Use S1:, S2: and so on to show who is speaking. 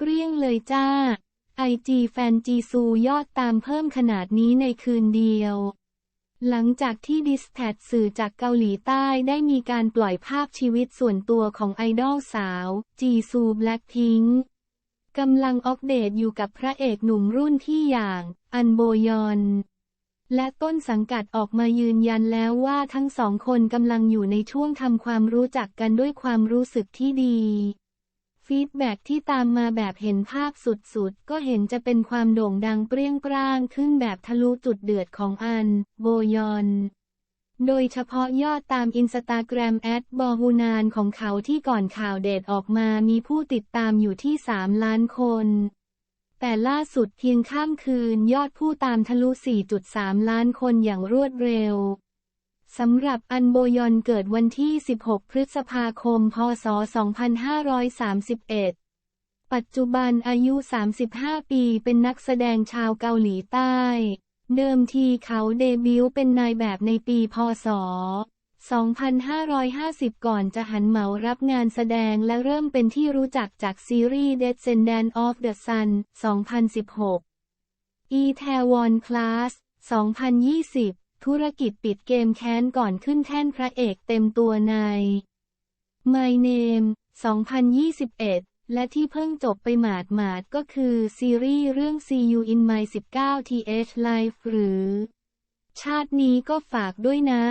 S1: เกลี้ยงเลยจ้า ไอจีแฟนจีซูยอดตามเพิ่มขนาดนี้ในคืนเดียว หลังจากที่ดิสแทดสื่อจากเกาหลีใต้ได้มีการปล่อยภาพชีวิตส่วนตัวของไอดอลสาว จีซูแบล็คพิงค์กำลังอัปเดตอยู่กับพระเอกหนุ่มรุ่นที่อย่าง อันโบยอนและต้นสังกัดออกมายืนยันแล้วว่าทั้งสองคนกำลังอยู่ในช่วงทำความรู้จักกันด้วยความรู้สึกที่ดี ฟีดแบ็กที่ตามมาแบบเห็นภาพสุดๆ ก็เห็นจะเป็นความโด่งดังเปรี้ยงปร้างขึ้นแบบทะลุจุดเดือดของอัน โบยอน โดยเฉพาะยอดตามอินสตาแกรมแอดบอฮูนานของเขาที่ก่อนข่าวเดทออกมามีผู้ติดตามอยู่ที่ 3 ล้านคน แต่ล่าสุดเพียงข้ามคืนยอดผู้ตามทะลุ 4.3 ล้านคนอย่างรวดเร็ว สำหรับอันโบยอนเกิดวันที่ 16 พฤษภาคม พศ 2531 ปัจจุบันอายุ 35 ปีเป็นนักแสดงชาวเกาหลีใต้ เดิมทีเขาเดบิวต์เป็นนายแบบในปี พศ 2550 ก่อนจะหันเหมารับงานแสดงและเริ่มเป็นที่รู้จักจากซีรีส์ Descendant of the Sun 2016 e t a w o n Class 2020 ธุรกิจปิดเกมแค้นก่อนขึ้นแท่นพระเอกเต็มตัวใน My Name 2021 และที่เพิ่งจบไปหมาดหมาดๆก็คือ ซีรีส์เรื่อง See You in My 19 th Life หรือ ชาตินี้ก็ฝากด้วยนะ